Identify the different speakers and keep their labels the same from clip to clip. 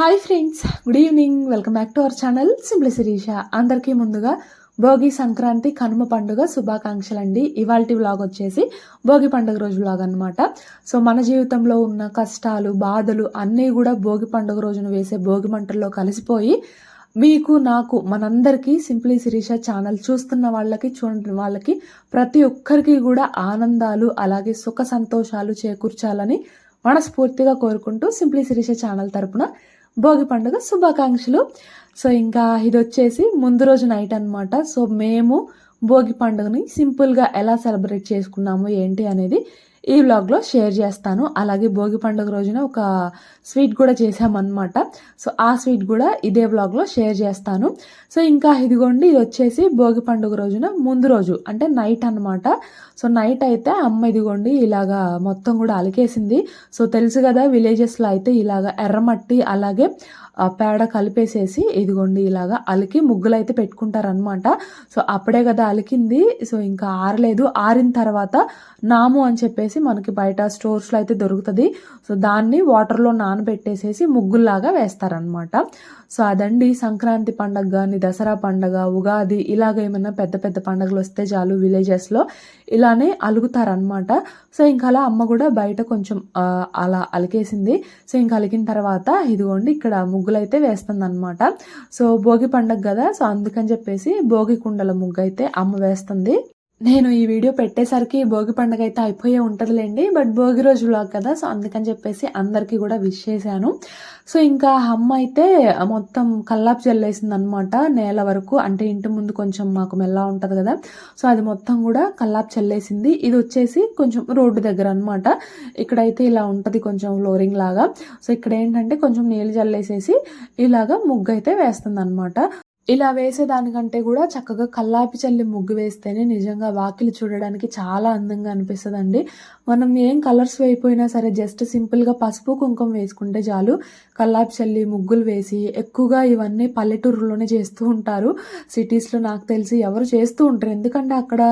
Speaker 1: Hi friends good evening welcome back to our channel simply Sirisha అందరికీ ముందుగా భోగి సంక్రాంతి కనుమ పండుగ శుభాకాంక్షలు అండి ఇవాళ వ్లాగ్ వచ్చేసి భోగి పండుగ రోజు వ్లాగ్ అనమాట సో మన జీవితంలో ఉన్న కష్టాలు బాధలు అన్నీ కూడా భోగి పండుగ రోజున వేసే భోగి మంటల్లో కలిసిపోయి మీకు నాకు మనందరికీ సింప్లీ శిరీష ఛానల్ చూస్తున్న వాళ్ళకి చూడని వాళ్ళకి ప్రతి ఒక్కరికి కూడా ఆనందాలు అలాగే సుఖ సంతోషాలు చేకూర్చాలని మనస్ఫూర్తిగా కోరుకుంటూ సింప్లీ శిరీష ఛానల్ తరపున భోగి పండుగ శుభాకాంక్షలు. సో ఇంకా ఇది వచ్చేసి ముందు రోజు నైట్ అనమాట సో మేము భోగి పండుగని సింపుల్గా ఎలా సెలబ్రేట్ చేసుకున్నాము ఏంటి అనేది ఈ వ్లాగ్లో షేర్ చేస్తాను. అలాగే భోగి పండుగ రోజున ఒక స్వీట్ కూడా చేసామన్నమాట సో ఆ స్వీట్ కూడా ఇదే వ్లాగ్లో షేర్ చేస్తాను. సో ఇంకా ఇదిగోండి ఇది వచ్చేసి భోగి పండుగ రోజున ముందు రోజు అంటే నైట్ అన్నమాట. సో నైట్ అయితే అమ్మ ఇదిగోండి ఇలాగా మొత్తం కూడా అలికేసింది. సో తెలుసు కదా విలేజెస్లో అయితే ఇలాగా ఎర్రమట్టి అలాగే పేడ కలిపేసేసి ఇదిగోండి ఇలాగా అలికి ముగ్గులు అయితే పెట్టుకుంటారనమాట సో అప్పుడే కదా అలికింది. సో ఇంకా ఆరలేదు. ఆరిన తర్వాత నాము అని చెప్పేసి మనకి బయట స్టోర్స్లో అయితే దొరుకుతుంది. సో దాన్ని వాటర్లో నానబెట్టేసేసి ముగ్గుల్లాగా వేస్తారనమాట సో అదండి సంక్రాంతి పండగ కానీ దసరా పండగ ఉగాది ఇలాగ ఏమైనా పెద్ద పెద్ద పండగలు వస్తే చాలు విలేజెస్లో ఇలానే అలుగుతారనమాట సో ఇంకా అలా అమ్మ కూడా బయట కొంచెం అలా అలికేసింది. సో ఇంకా అలికిన తర్వాత ఇదిగోండి ఇక్కడ ముగ్గులు అయితే వేస్తుంది అనమాట సో భోగి పండగ కదా సో అందుకని చెప్పేసి భోగి కుండల ముగ్గు అయితే అమ్మ వేస్తుంది. నేను ఈ వీడియో పెట్టేసరికి భోగి పండుగ అయితే అయిపోయే ఉంటుందిలేండి బట్ భోగి రోజు వ్లాగ్ కదా సో అందుకని చెప్పేసి అందరికీ కూడా విష్ చేశాను. సో ఇంకా అమ్మ అయితే మొత్తం కల్లాపు చల్లేసింది అనమాట నేల వరకు అంటే ఇంటి ముందు కొంచెం మాకు మెల్లా ఉంటుంది కదా సో అది మొత్తం కూడా కల్లాపు చల్లేసింది ఇది వచ్చేసి కొంచెం రోడ్డు దగ్గర అనమాట ఇక్కడైతే ఇలా ఉంటుంది కొంచెం ఫ్లోరింగ్ లాగా. సో ఇక్కడ ఏంటంటే కొంచెం నీళ్ళు చల్లేసేసి ఇలాగా ముగ్గు అయితే వేస్తుంది అనమాట ఇలా వేసేదానికంటే కూడా చక్కగా కల్లాపి చల్లి ముగ్గు వేస్తేనే నిజంగా వాకిలి చూడడానికి చాలా అందంగా అనిపిస్తుందండి. మనం ఏం కలర్స్ వేయిపోయినా సరే జస్ట్ సింపుల్గా పసుపు కుంకుమ వేసుకుంటే చాలు. కల్లాపి చల్లి ముగ్గులు వేసి ఎక్కువగా ఇవన్నీ పల్లెటూరులోనే చేస్తూ ఉంటారు. సిటీస్లో నాకు తెలిసి ఎవరు చేస్తూ ఉంటారు. ఎందుకంటే అక్కడ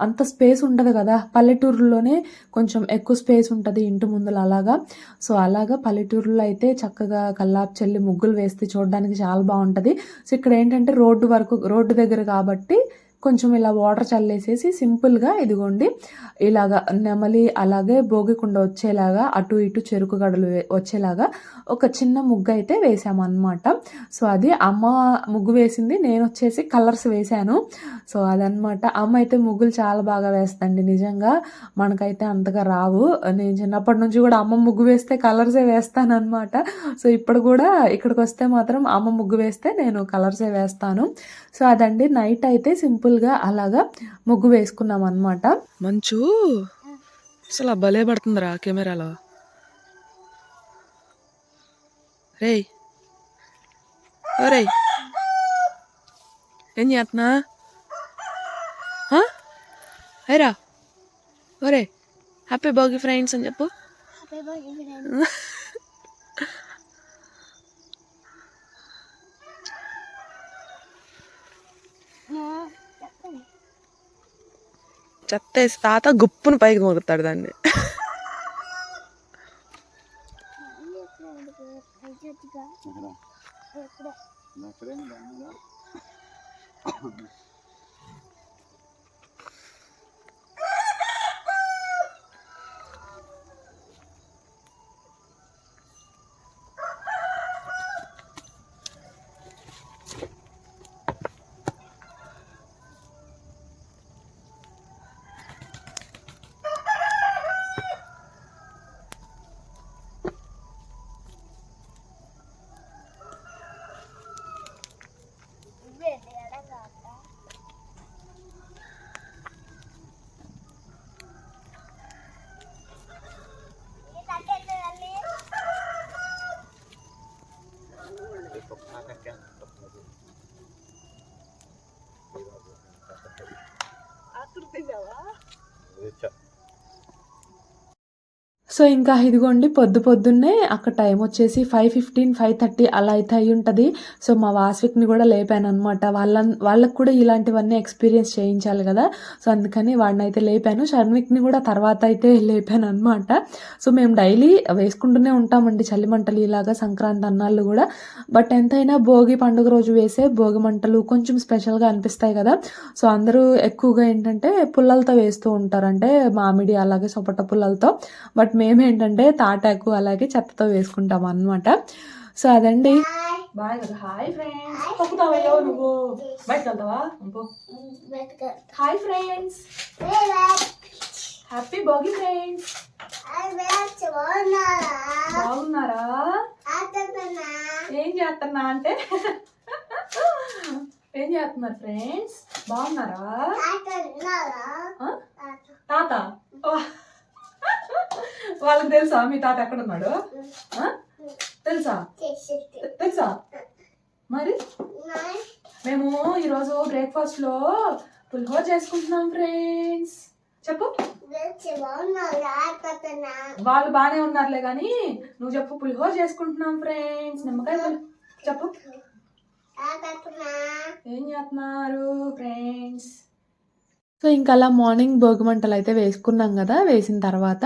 Speaker 1: అంత స్పేస్ ఉండదు కదా. పల్లెటూరులోనే కొంచెం ఎక్కువ స్పేస్ ఉంటుంది ఇంటి ముందర అలాగా. సో అలాగా పల్లెటూరులో అయితే చక్కగా కల్లాపి చల్లి ముగ్గులు వేస్తే చూడడానికి చాలా బాగుంటుంది. సో ఇక్కడ ఏంటంటే రోడ్డు వరకు రోడ్డు దగ్గర కాబట్టి కొంచెం ఇలా వాటర్ చల్లేసేసి సింపుల్గా ఇదిగోండి ఇలాగా నెమలి అలాగే భోగికుండ వచ్చేలాగా అటు ఇటు చెరుకు గడలు వచ్చేలాగా ఒక చిన్న ముగ్గు అయితే వేసామన్నమాట. సో అది అమ్మ ముగ్గు వేసింది నేను వచ్చేసి కలర్స్ వేశాను సో అదనమాట అమ్మ అయితే ముగ్గులు చాలా బాగా వేస్తండి నిజంగా మనకైతే అంతగా రావు. నేను చిన్నప్పటి నుంచి కూడా అమ్మ ముగ్గు వేస్తే కలర్సే వేస్తాను సో ఇప్పుడు కూడా ఇక్కడికి వస్తే మాత్రం అమ్మ ముగ్గు వేస్తే నేను కలర్సే వేస్తాను. సో అదండి నైట్ అయితే సింపుల్ సింపుల్గా అలాగా ముగ్గు వేసుకున్నాం అనమాట
Speaker 2: మంచు అసలు భలే పడుతుందిరా కెమెరాలో. రేయ్. రేయ్. ఏం చేస్తున్నా? అయిరా ఒరే హ్యాపీ బాగి ఫ్రెండ్స్ అని చెప్పు. చెత్త వేసి తాత గుప్పును పైకి మొగుతాడు దాన్ని. 出ちゃ。
Speaker 1: సో ఇంకా ఇదిగోండి పొద్దు పొద్దున్నే అక్కడ టైం వచ్చేసి ఫైవ్ ఫిఫ్టీన్ ఫైవ్ థర్టీ అలా అయితే అయి ఉంటుంది. సో మా వాస్విక్ని కూడా లేపాను అనమాట వాళ్ళ వాళ్ళకు కూడా ఇలాంటివన్నీ ఎక్స్పీరియన్స్ చేయించాలి కదా. సో అందుకని వాడిని అయితే లేపాను. షర్మిక్ని కూడా తర్వాత అయితే లేపాను అనమాట సో మేము డైలీ వేసుకుంటూనే ఉంటామండి చలి మంటలు ఇలాగా సంక్రాంతి అన్నాళ్ళు కూడా. బట్ ఎంతైనా భోగి పండుగ రోజు వేసే భోగి మంటలు కొంచెం స్పెషల్గా అనిపిస్తాయి కదా. సో అందరూ ఎక్కువగా ఏంటంటే పుల్లలతో వేస్తూ ఉంటారు. అంటే మామిడి అలాగే సొపట పుల్లలతో. బట్ మేమేంటంటే తాటాకు అలాగే చెత్తతో వేసుకుంటాం అన్నమాట. సో అదండి. బాయ్ కదా. Hi friends. నువ్వు? బయటకు వెళ్తావా పో. Hi friends. Happy Bhogi friends. బాగున్నారా? ఏం చేస్తున్నా అంటే? ఏం చేస్తున్నారు ఫ్రెండ్స్? బాగున్నారా? ఆ? తాత. వాళ్ళకి తెలుసా? మీ తాత ఎక్కడ ఉన్నాడు? తెలుసా? తెలుసా? మరి? మేము ఈరోజు బ్రేక్ఫాస్ట్లో పులిహోర చేసుకుంటున్నాం ఫ్రెండ్స్. చెప్పు. వాళ్ళు బానే ఉన్నారులే కానీ నువ్వు చెప్పు పులిహోర చేసుకుంటున్నాం ఫ్రెండ్స్. నిమ్మకాయ చెప్పు. ఏం చేస్తున్నారు ఫ్రెండ్స్? సో ఇంకా అలా మార్నింగ్ భోగి మంటలు అయితే వేసుకున్నాం కదా వేసిన తర్వాత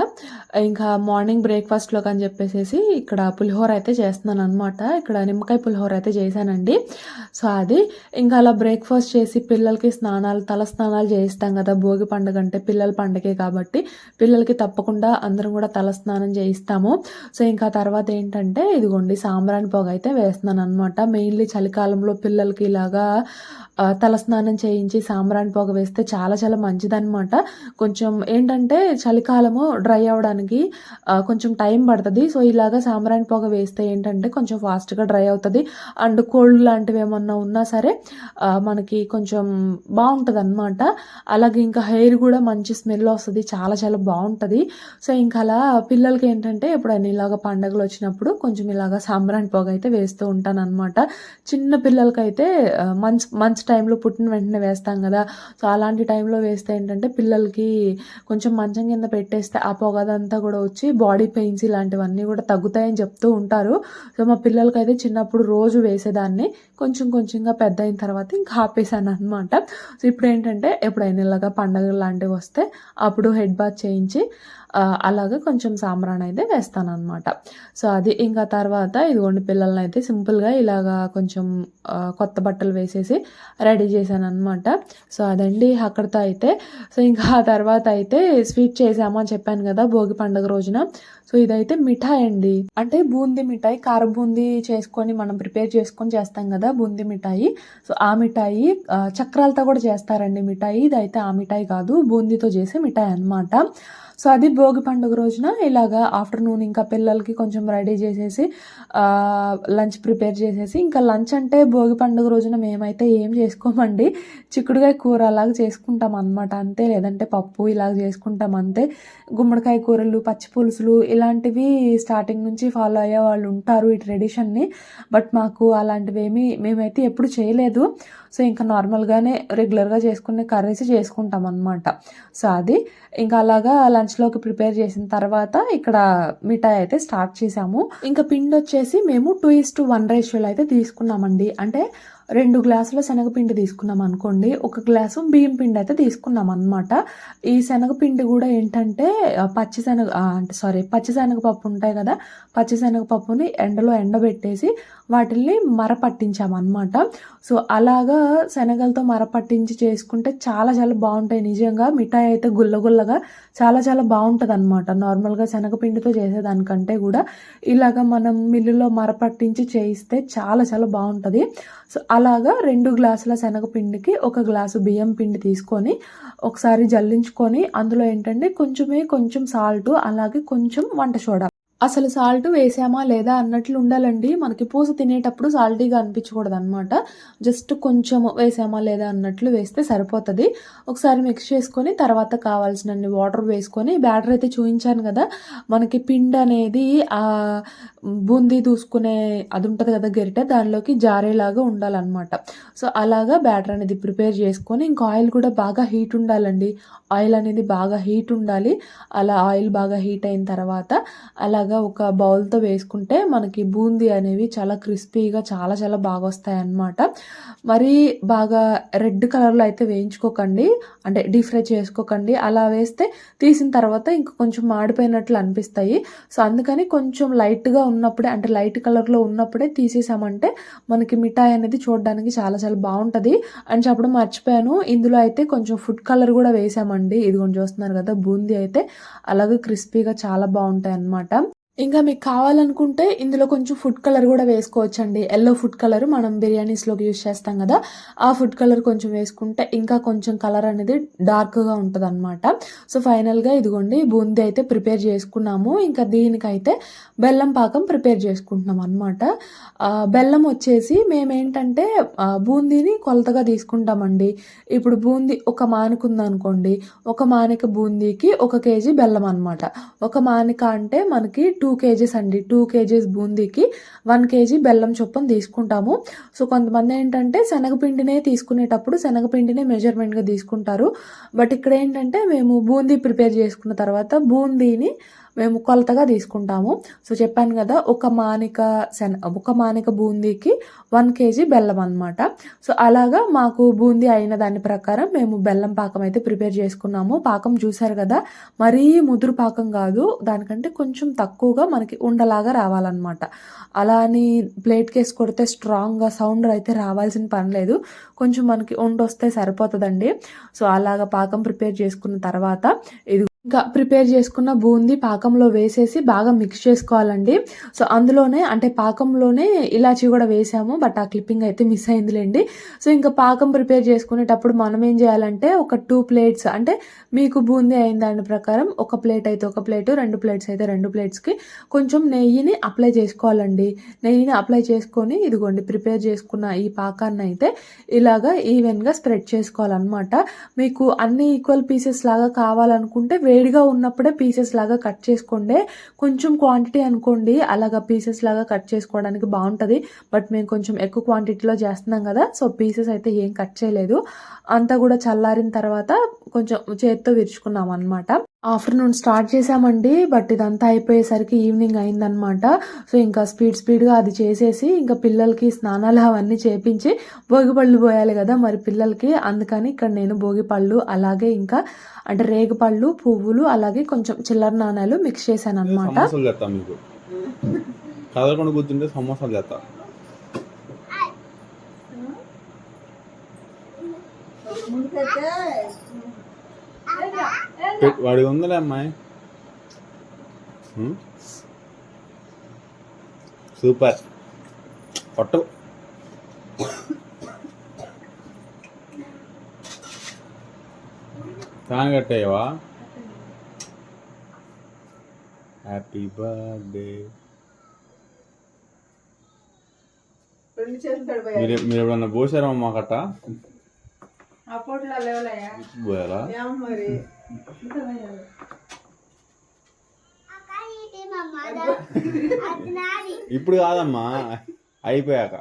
Speaker 1: ఇంకా మార్నింగ్ బ్రేక్ఫాస్ట్లోకి అని చెప్పేసి ఇక్కడ పులిహోర అయితే చేస్తున్నాను అనమాట ఇక్కడ నిమ్మకాయ పులిహోర అయితే చేశానండి. సో అది ఇంకా అలా బ్రేక్ఫాస్ట్ చేసి పిల్లలకి స్నానాలు తల స్నానాలు చేయిస్తాం కదా భోగి పండుగ అంటే పిల్లల పండుగే కాబట్టి పిల్లలకి తప్పకుండా అందరం కూడా తల స్నానం చేయిస్తాము. సో ఇంకా తర్వాత ఏంటంటే ఇదిగోండి సాంబ్రాణి పొగ అయితే వేస్తున్నాను అనమాట మెయిన్లీ చలికాలంలో పిల్లలకి ఇలాగా తలస్నానం చేయించి సాంబ్రాణి పొగ వేస్తే చాలా చాలా మంచిదన్నమాట. కొంచెం ఏంటంటే చలికాలము డ్రై అవ్వడానికి కొంచెం టైం పడుతుంది. సో ఇలాగా సాంబ్రాణి పొగ వేస్తే ఏంటంటే కొంచెం ఫాస్ట్గా డ్రై అవుతుంది. అండ్ కోల్డ్ లాంటివి ఏమన్నా ఉన్నా సరే మనకి కొంచెం బాగుంటుంది అనమాట అలాగే ఇంకా హెయిర్ కూడా మంచి స్మెల్ వస్తుంది. చాలా చాలా బాగుంటుంది. సో ఇంకా అలా పిల్లలకి ఏంటంటే ఎప్పుడైనా ఇలాగ పండగలు వచ్చినప్పుడు కొంచెం ఇలాగ సాంబ్రాణి పొగ అయితే వేస్తూ ఉంటాను అనమాట చిన్న పిల్లలకైతే మంచి మంచ్ టైంలో పుట్టిన వెంటనే వేస్తాం కదా. సో అలాంటి టైంలో వేస్తే ఏంటంటే పిల్లలకి కొంచెం మంచం కింద పెట్టేస్తే ఆ పొగదంతా కూడా వచ్చి బాడీ పెయిన్స్ ఇలాంటివన్నీ కూడా తగ్గుతాయని చెప్తూ ఉంటారు. సో మా పిల్లలకైతే చిన్నప్పుడు రోజు వేసేదాన్ని. కొంచెం కొంచెంగా పెద్ద అయిన తర్వాత ఇంకా ఆపేసాను అనమాట సో ఇప్పుడు ఏంటంటే ఎప్పుడైనా ఇలాగా పండగలు లాంటివి వస్తే అప్పుడు హెడ్ బాత్ చేయించి అలాగే కొంచెం సాంబ్రాన్ అయితే వేస్తాను అనమాట సో అది ఇంకా తర్వాత ఇదిగోండి పిల్లల్ని అయితే సింపుల్గా ఇలాగా కొంచెం కొత్త బట్టలు వేసేసి రెడీ చేశాను అనమాట సో అదండి అక్కడితో అయితే. సో ఇంకా ఆ తర్వాత అయితే స్వీట్ చేసాము అని చెప్పాను కదా భోగి పండుగ రోజున. సో ఇదైతే మిఠాయి అండి. అంటే బూందీ మిఠాయి కార బూందీ చేసుకొని మనం ప్రిపేర్ చేసుకొని చేస్తాం కదా బూందీ మిఠాయి. సో ఆ మిఠాయి చక్రాలతో కూడా చేస్తారండి మిఠాయి. ఇదైతే ఆ మిఠాయి కాదు బూందీతో చేసే మిఠాయి అన్నమాట. సో అది భోగి పండుగ రోజున ఇలాగా ఆఫ్టర్నూన్ ఇంకా పిల్లలకి కొంచెం రెడీ చేసేసి లంచ్ ప్రిపేర్ చేసేసి ఇంకా లంచ్ అంటే భోగి పండుగ రోజున మేమైతే ఏం చేసుకోమండి. చిక్కుడుకాయ కూర అలాగా చేసుకుంటాం అనమాట అంతే లేదంటే పప్పు ఇలాగ చేసుకుంటాం అంతే. గుమ్మడికాయ కూరలు పచ్చి పులుసులు ఇలాంటివి స్టార్టింగ్ నుంచి ఫాలో అయ్యే వాళ్ళు ఉంటారు ఈ ట్రెడిషన్ని. బట్ మాకు అలాంటివి ఏమీ మేమైతే ఎప్పుడు చేయలేదు. సో ఇంకా నార్మల్గానే రెగ్యులర్గా చేసుకునే కర్రీస్ చేసుకుంటాం అనమాట సో అది ఇంకా అలాగా లంచ్లోకి ప్రిపేర్ చేసిన తర్వాత ఇక్కడ మిఠాయి అయితే స్టార్ట్ చేసాము. ఇంకా పిండి వచ్చేసి మేము టూ ఇస్ టు వన్ రేషియోలో అయితే తీసుకున్నామండి. అంటే రెండు గ్లాసుల శనగపిండి తీసుకున్నాం అనుకోండి. ఒక గ్లాసు బియ్యం పిండి అయితే తీసుకున్నాం అనమాట ఈ శనగపిండి కూడా ఏంటంటే పచ్చిశనగ అంటే సారీ పచ్చిశనగపప్పు ఉంటాయి కదా పచ్చిశనగపప్పుని ఎండలో ఎండబెట్టేసి వాటిల్ని మర పట్టించామన్నమాట సో అలాగా శనగలతో మర పట్టించి చేసుకుంటే చాలా చాలా బాగుంటాయి. నిజంగా మిఠాయి అయితే గుల్లగుల్లగా చాలా చాలా బాగుంటుంది అనమాట నార్మల్గా శనగపిండితో చేసేదానికంటే కూడా ఇలాగ మనం మిల్లులో మర పట్టించి చేయిస్తే చాలా చాలా బాగుంటుంది. సో అలాగా రెండు గ్లాసుల శనగపిండికి ఒక గ్లాసు బియ్యం పిండి తీసుకొని ఒకసారి జల్లించుకొని అందులో ఏంటంటే కొంచెమే కొంచెం సాల్ట్ అలాగే కొంచెం వంట సోడా అసలు సాల్ట్ వేసామా లేదా అన్నట్లు ఉండాలండి. మనకి పూస తినేటప్పుడు సాల్టీగా అనిపించకూడదు అనమాట జస్ట్ కొంచెం వేసామా లేదా అన్నట్లు వేస్తే సరిపోతుంది. ఒకసారి మిక్స్ చేసుకొని తర్వాత కావాల్సినన్ని వాటర్ వేసుకొని బ్యాటర్ అయితే చూపించాను కదా. మనకి పిండి అనేది ఆ బూందీ దూసుకునే అది ఉంటుంది కదా గరిటె దానిలోకి జారేలాగా ఉండాలన్నమాట. సో అలాగా బ్యాటర్ అనేది ప్రిపేర్ చేసుకొని ఇంకా ఆయిల్ కూడా బాగా హీట్ ఉండాలండి. ఆయిల్ అనేది బాగా హీట్ ఉండాలి. అలా ఆయిల్ బాగా హీట్ అయిన తర్వాత అలాగ ఒక బౌల్తో వేసుకుంటే మనకి బూందీ అనేవి చాలా క్రిస్పీగా చాలా చాలా బాగా వస్తాయి అన్నమాట మరీ బాగా రెడ్ కలర్లో అయితే వేయించుకోకండి. అంటే డీప్ ఫ్రై చేసుకోకండి. అలా వేస్తే తీసిన తర్వాత ఇంకా కొంచెం మాడిపోయినట్లు అనిపిస్తాయి. సో అందుకని కొంచెం లైట్గా ఉన్నప్పుడే అంటే లైట్ కలర్లో ఉన్నప్పుడే తీసేసామంటే మనకి మిఠాయి అనేది చూడడానికి చాలా చాలా బాగుంటుంది. అని చెప్పడం మర్చిపోయాను. ఇందులో అయితే కొంచెం ఫుడ్ కలర్ కూడా వేసామండి. ఇది కొంచెం చూస్తున్నారు కదా బూందీ అయితే అలాగే క్రిస్పీగా చాలా బాగుంటాయి అన్నమాట ఇంకా మీకు కావాలనుకుంటే ఇందులో కొంచెం ఫుడ్ కలర్ కూడా వేసుకోవచ్చండి. ఎల్లో ఫుడ్ కలర్ మనం బిర్యానీస్లోకి యూస్ చేస్తాం కదా ఆ ఫుడ్ కలర్ కొంచెం వేసుకుంటే ఇంకా కొంచెం కలర్ అనేది డార్క్గా ఉంటుంది అనమాట సో ఫైనల్గా ఇదిగోండి బూందీ అయితే ప్రిపేర్ చేసుకున్నాము. ఇంకా దీనికైతే బెల్లం పాకం ప్రిపేర్ చేసుకుంటున్నాం అనమాట బెల్లం వచ్చేసి మేమేంటంటే బూందీని కొలతగా తీసుకుంటామండి. ఇప్పుడు బూందీ ఒక మానిక ఉందనుకోండి ఒక మానిక బూందీకి ఒక కేజీ బెల్లం అనమాట ఒక మానిక అంటే మనకి టూ టూ కేజీస్ అండి. టూ కేజీస్ బూందీకి వన్ కేజీ బెల్లం చొప్పున తీసుకుంటాము. సో కొంతమంది ఏంటంటే శనగపిండినే తీసుకునేటప్పుడు శనగపిండినే మెజర్మెంట్గా తీసుకుంటారు. బట్ ఇక్కడ ఏంటంటే మేము బూందీ ప్రిపేర్ చేసుకున్న తర్వాత బూందీని మేము కొలతగా తీసుకుంటాము. సో చెప్పాను కదా ఒక మానిక శన ఒక మానిక బూందీకి వన్ కేజీ బెల్లం అనమాట సో అలాగా మాకు బూందీ అయిన దాని ప్రకారం మేము బెల్లం పాకం అయితే ప్రిపేర్ చేసుకున్నాము. పాకం చూసారు కదా మరీ ముదురు పాకం కాదు దానికంటే కొంచెం తక్కువగా మనకి ఉండలాగా రావాలన్నమాట. అలా అని ప్లేట్ కేసు కొడితే స్ట్రాంగ్గా సౌండ్ అయితే రావాల్సిన పని లేదు. కొంచెం మనకి ఉండొస్తే సరిపోతుందండి. సో అలాగా పాకం ప్రిపేర్ చేసుకున్న తర్వాత ఇది ఇంకా ప్రిపేర్ చేసుకున్న బూందీ పాకంలో వేసేసి బాగా మిక్స్ చేసుకోవాలండి. సో అందులోనే అంటే పాకంలోనే ఇలాచి కూడా వేసాము బట్ ఆ క్లిప్పింగ్ అయితే మిస్ అయిందిలేండి. సో ఇంకా పాకం ప్రిపేర్ చేసుకునేటప్పుడు మనం ఏం చేయాలంటే ఒక టూ ప్లేట్స్ అంటే మీకు బూందీ అయిన దాని ప్రకారం ఒక ప్లేట్ అయితే ఒక ప్లేటు రెండు ప్లేట్స్ అయితే రెండు ప్లేట్స్కి కొంచెం నెయ్యిని అప్లై చేసుకోవాలండి. నెయ్యిని అప్లై చేసుకొని ఇదిగోండి ప్రిపేర్ చేసుకున్న ఈ పాకాన్ని అయితే ఇలాగా ఈవెన్గా స్ప్రెడ్ చేసుకోవాలన్నమాట. మీకు అన్ని ఈక్వల్ పీసెస్ లాగా కావాలనుకుంటే వేడిగా ఉన్నప్పుడే పీసెస్ లాగా కట్ చేసుకోండి కొంచెం క్వాంటిటీ అనుకోండి అలాగా పీసెస్ లాగా కట్ చేసుకోవడానికి బాగుంటుంది. బట్ మేము కొంచెం ఎక్కువ క్వాంటిటీలో చేస్తున్నాం కదా సో పీసెస్ అయితే ఏం కట్ చేయలేదు. అంతా కూడా చల్లారిన తర్వాత కొంచెం చేత్తో విరుచుకున్నాం అనమాట ఆఫ్టర్నూన్ స్టార్ట్ చేసామండి బట్ ఇదంతా అయిపోయేసరికి ఈవినింగ్ అయిందనమాట సో ఇంకా స్పీడ్ స్పీడ్గా అది చేసేసి ఇంకా పిల్లలకి స్నానాలు అవన్నీ చేపించి భోగి పళ్ళు పోయాలి కదా మరి పిల్లలకి. అందుకని ఇక్కడ నేను భోగి పళ్ళు అలాగే ఇంకా అంటే రేగు పళ్ళు పువ్వులు అలాగే కొంచెం చిల్లర నాణాలు మిక్స్ చేశాను అనమాట
Speaker 3: కదలకుండా కూర్చుంటే సమోసాలు చేస్తా వాడి ఉందిలే అమ్మాయి? సూపర్. పట్టు. ఫ్యాన్ కట్టేయవా హ్యాపీ బర్త్డే. మీరు మీరు ఎప్పుడన్నా పోసారా మా కట్ట?
Speaker 4: ఆ పొట్లో లేవలయ్యా
Speaker 3: పోయారా?
Speaker 4: మరి.
Speaker 3: ఇప్పుడు కాదమ్మా అయిపోయాక.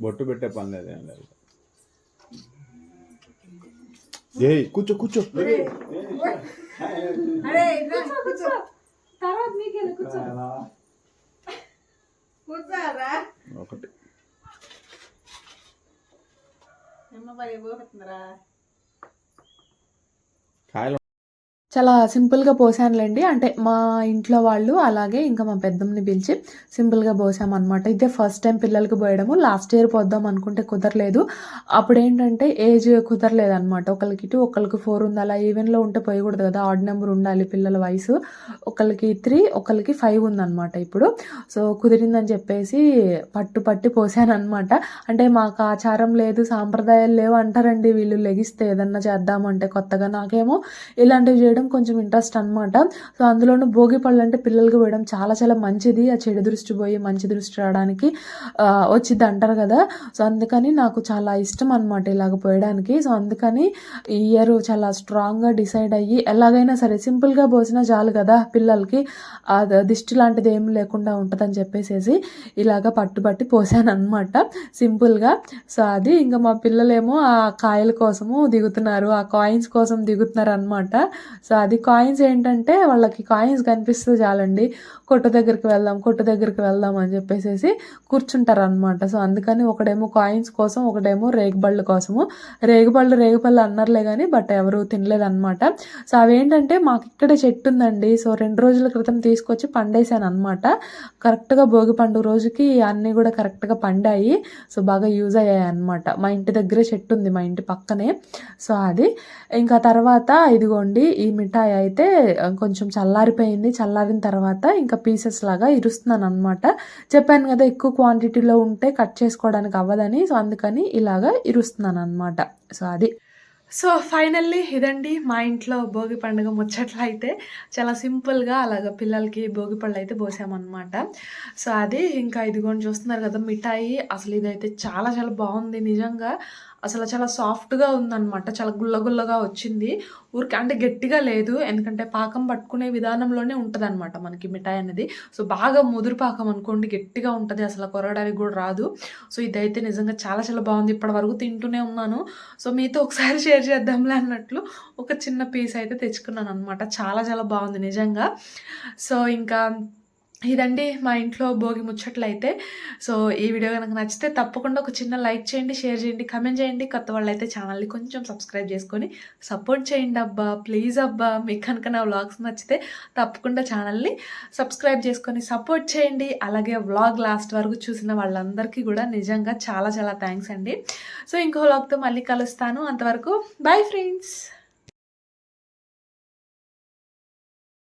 Speaker 3: బొట్టు పెట్టే పని లేదు. ఏం కూర్చో కూర్చో. ఒకటి. కాయలు
Speaker 1: చాలా సింపుల్గా పోసానులేండి. అంటే మా ఇంట్లో వాళ్ళు అలాగే ఇంకా మా పెద్దమ్మని పిలిచి సింపుల్గా పోసామన్నమాట. ఇదే ఫస్ట్ టైం పిల్లలకి పోయడము. లాస్ట్ ఇయర్ పోద్దాం అనుకుంటే కుదరలేదు. అప్పుడు ఏంటంటే ఏజ్ కుదరలేదు అనమాట ఒకరికి ఇటు ఒకరికి ఫోర్ ఉంది. అలా ఈవెన్లో ఉంటే పోయకూడదు కదా. ఆడ్ నెంబర్ ఉండాలి పిల్లల వయసు. ఒకరికి త్రీ ఒకరికి ఫైవ్ ఉందన్నమాట ఇప్పుడు. సో కుదిరిందని చెప్పేసి పట్టు పట్టి పోసాను అనమాట అంటే మాకు ఆచారం లేదు సాంప్రదాయాలు లేవు అంటారండి వీళ్ళు. లెగిస్తే ఏదన్నా చేద్దామంటే కొత్తగా నాకేమో ఇలాంటివి చేయడం కొంచెం ఇంట్రెస్ట్ అనమాట సో అందులోనూ భోగి పళ్ళు అంటే పిల్లలకి పోయడం చాలా చాలా మంచిది. ఆ చెడు దృష్టి పోయి మంచి దృష్టి రావడానికి వచ్చింది అంటారు కదా. సో అందుకని నాకు చాలా ఇష్టం అనమాట ఇలాగ పోయడానికి. సో అందుకని ఈ ఇయర్ చాలా స్ట్రాంగ్గా డిసైడ్ అయ్యి ఎలాగైనా సరే సింపుల్గా పోసినా చాలు కదా పిల్లలకి. ఆ దిష్టి లాంటిది ఏం లేకుండా ఉంటుందని చెప్పేసేసి ఇలాగ పట్టుబట్టి పోసాను అనమాట సింపుల్గా సో అది ఇంకా మా పిల్లలేమో ఆ కాయల కోసము దిగుతున్నారు ఆ కాయిన్స్ కోసం దిగుతున్నారు అనమాట సో సో అది కాయిన్స్ ఏంటంటే వాళ్ళకి కాయిన్స్ కనిపిస్తే చాలండి. కొట్టు దగ్గరికి వెళ్దాం కొట్టు దగ్గరికి వెళ్దాం అని చెప్పేసి కూర్చుంటారు అనమాట సో అందుకని ఒకడేమో కాయిన్స్ కోసం ఒకడేమో రేగుబళ్ళు కోసము. రేగుబళ్ళు రేగుపళ్ళు అన్నారులే కానీ బట్ ఎవరు తినలేదన్నమాట. సో అవేంటంటే మాకు ఇక్కడే చెట్టు ఉందండి. సో రెండు రోజుల క్రితం తీసుకొచ్చి పండేశాను అనమాట కరెక్ట్గా భోగి పండుగ రోజుకి అన్నీ కూడా కరెక్ట్గా పండాయి. సో బాగా యూజ్ అయ్యాయి అనమాట మా ఇంటి దగ్గరే చెట్టు ఉంది మా ఇంటి పక్కనే. సో అది. ఇంకా తర్వాత ఇదిగోండి ఈ మిఠాయి అయితే కొంచెం చల్లారిపోయింది. చల్లారిన తర్వాత ఇంకా పీసెస్ లాగా ఇరుస్తున్నాను అనమాట చెప్పాను కదా ఎక్కువ క్వాంటిటీలో ఉంటే కట్ చేసుకోవడానికి అవ్వదని. సో అందుకని ఇలాగా ఇరుస్తున్నాను అనమాట సో అది. సో ఫైనల్లీ ఇదండి మా ఇంట్లో భోగి పండుగ ముచ్చట్లు అయితే చాలా సింపుల్గా అలాగ పిల్లలకి భోగి పళ్ళు అయితే పోసామన్నమాట. సో అది ఇంకా ఇదిగోండి చూస్తున్నారు కదా మిఠాయి. అసలు ఇదైతే చాలా చాలా బాగుంది నిజంగా. అసలు చాలా సాఫ్ట్గా ఉందన్నమాట. చాలా గుల్లగుల్లగా వచ్చింది. ఊరికి అంటే గట్టిగా లేదు. ఎందుకంటే పాకం పట్టుకునే విధానంలోనే ఉంటుంది అనమాట మనకి మిఠాయి అనేది. సో బాగా ముదురు పాకం అనుకోండి గట్టిగా ఉంటుంది. అసలు కొరగడానికి కూడా రాదు. సో ఇదైతే నిజంగా చాలా చాలా బాగుంది. ఇప్పటి వరకు తింటూనే ఉన్నాను. సో మీతో ఒకసారి షేర్ చేద్దాంలే అన్నట్లు ఒక చిన్న పీస్ అయితే తెచ్చుకున్నాను అనమాట చాలా చాలా బాగుంది నిజంగా. సో ఇంకా ఇదండి మా ఇంట్లో భోగి ముచ్చట్లు అయితే సో ఈ వీడియో కనుక నచ్చితే తప్పకుండా ఒక చిన్న లైక్ చేయండి షేర్ చేయండి కమెంట్ చేయండి. కొత్త వాళ్ళు అయితే ఛానల్ని కొంచెం సబ్స్క్రైబ్ చేసుకొని సపోర్ట్ చేయండి అబ్బా. ప్లీజ్ అబ్బా మీకు కనుక నా వ్లాగ్స్ నచ్చితే తప్పకుండా ఛానల్ని సబ్స్క్రైబ్ చేసుకొని సపోర్ట్ చేయండి. అలాగే వ్లాగ్ లాస్ట్ వరకు చూసిన వాళ్ళందరికీ కూడా నిజంగా చాలా చాలా థ్యాంక్స్ అండి. సో ఇంకో వ్లాగ్తో మళ్ళీ కలుస్తాను. అంతవరకు బాయ్ ఫ్రెండ్స్.